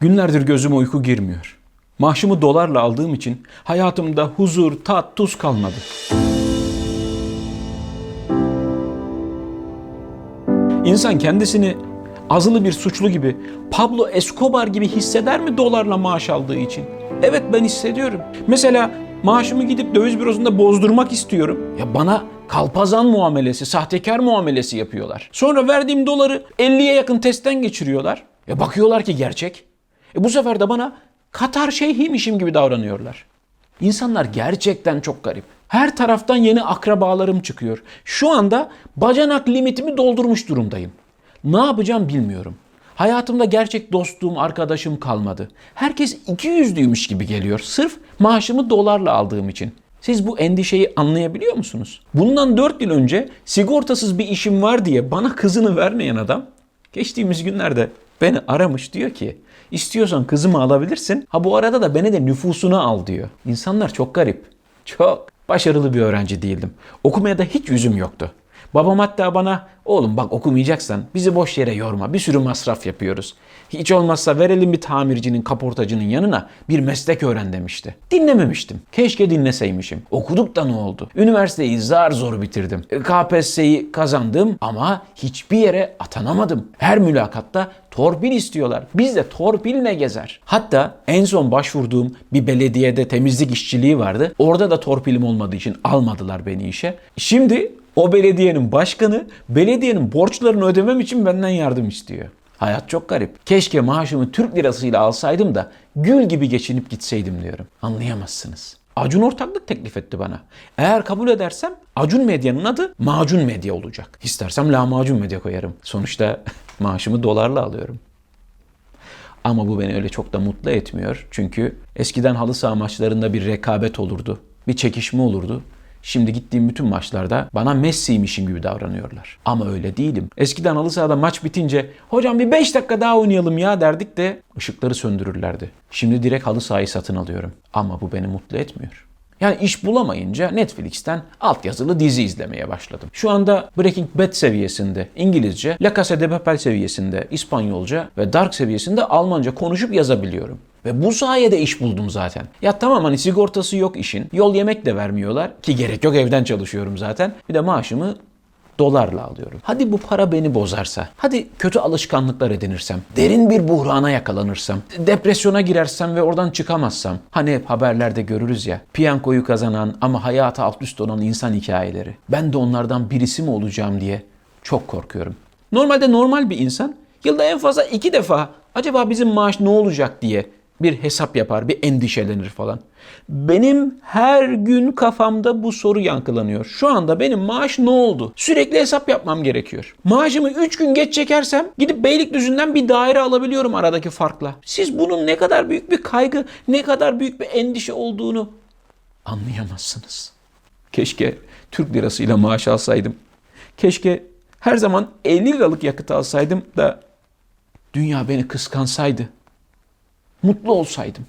Günlerdir gözüme uyku girmiyor. Maaşımı dolarla aldığım için hayatımda huzur, tat, tuz kalmadı. İnsan kendisini azılı bir suçlu gibi, Pablo Escobar gibi hisseder mi dolarla maaş aldığı için? Evet ben hissediyorum. Mesela maaşımı gidip döviz bürosunda bozdurmak istiyorum. Ya bana kalpazan muamelesi, sahtekar muamelesi yapıyorlar. Sonra verdiğim doları 50'ye yakın testten geçiriyorlar. Ya bakıyorlar ki gerçek. E bu sefer de bana Katar şeyhiymişim gibi davranıyorlar. İnsanlar gerçekten çok garip. Her taraftan yeni akrabalarım çıkıyor. Şu anda bacanak limitimi doldurmuş durumdayım. Ne yapacağım bilmiyorum. Hayatımda gerçek dostluğum, arkadaşım kalmadı. Herkes iki yüzlüymüş gibi geliyor. Sırf maaşımı dolarla aldığım için. Siz bu endişeyi anlayabiliyor musunuz? Bundan 4 yıl önce sigortasız bir işim var diye bana kızını vermeyen adam geçtiğimiz günlerde beni aramış diyor ki istiyorsan kızımı alabilirsin. Ha bu arada da beni de nüfusuna al diyor. İnsanlar çok garip. Çok başarılı bir öğrenci değildim. Okumaya da hiç yüzüm yoktu. Babam hatta bana oğlum bak okumayacaksan bizi boş yere yorma bir sürü masraf yapıyoruz. Hiç olmazsa verelim bir tamircinin kaportacının yanına bir meslek öğren demişti. Dinlememiştim. Keşke dinleseymişim. Okuduk da ne oldu? Üniversiteyi zar zor bitirdim. E, KPSS'yi kazandım ama hiçbir yere atanamadım. Her mülakatta torpil istiyorlar. Bizde torpil ne gezer? Hatta en son başvurduğum bir belediyede temizlik işçiliği vardı. Orada da torpilim olmadığı için almadılar beni işe. Şimdi o belediyenin başkanı belediyenin borçlarını ödemem için benden yardım istiyor. Hayat çok garip. Keşke maaşımı Türk lirasıyla alsaydım da gül gibi geçinip gitseydim diyorum. Anlayamazsınız. Acun ortaklık teklif etti bana. Eğer kabul edersem Acun Medya'nın adı Macun Medya olacak. İstersem lahmacun medya koyarım. Sonuçta maaşımı dolarla alıyorum. Ama bu beni öyle çok da mutlu etmiyor. Çünkü eskiden halı saha maçlarında bir rekabet olurdu. Bir çekişme olurdu. Şimdi gittiğim bütün maçlarda bana Messi'ymişim gibi davranıyorlar. Ama öyle değilim. Eskiden halı sahada maç bitince hocam bir 5 dakika daha oynayalım ya derdik de ışıkları söndürürlerdi. Şimdi direkt halı sahayı satın alıyorum. Ama bu beni mutlu etmiyor. Yani iş bulamayınca Netflix'ten altyazılı dizi izlemeye başladım. Şu anda Breaking Bad seviyesinde İngilizce, La Casa de Papel seviyesinde İspanyolca ve Dark seviyesinde Almanca konuşup yazabiliyorum. Ve bu sayede iş buldum zaten. Ya tamam hani sigortası yok işin. Yol yemek de vermiyorlar ki gerek yok evden çalışıyorum zaten. Bir de maaşımı dolarla alıyorum. Hadi bu para beni bozarsa, hadi kötü alışkanlıklar edinirsem, derin bir buhrana yakalanırsam, depresyona girersem ve oradan çıkamazsam, hani hep haberlerde görürüz ya, piyankoyu kazanan ama hayata alt üst olan insan hikayeleri. Ben de onlardan birisi mi olacağım diye çok korkuyorum. Normalde normal bir insan yılda en fazla iki defa acaba bizim maaş ne olacak diye bir hesap yapar, bir endişelenir falan. Benim her gün kafamda bu soru yankılanıyor. Şu anda benim maaş ne oldu? Sürekli hesap yapmam gerekiyor. Maaşımı 3 gün geç çekersem gidip Beylikdüzü'nden bir daire alabiliyorum aradaki farkla. Siz bunun ne kadar büyük bir kaygı, ne kadar büyük bir endişe olduğunu anlayamazsınız. Keşke Türk lirasıyla maaş alsaydım. Keşke her zaman 50 liralık yakıt alsaydım da dünya beni kıskansaydı mutlu olsaydım.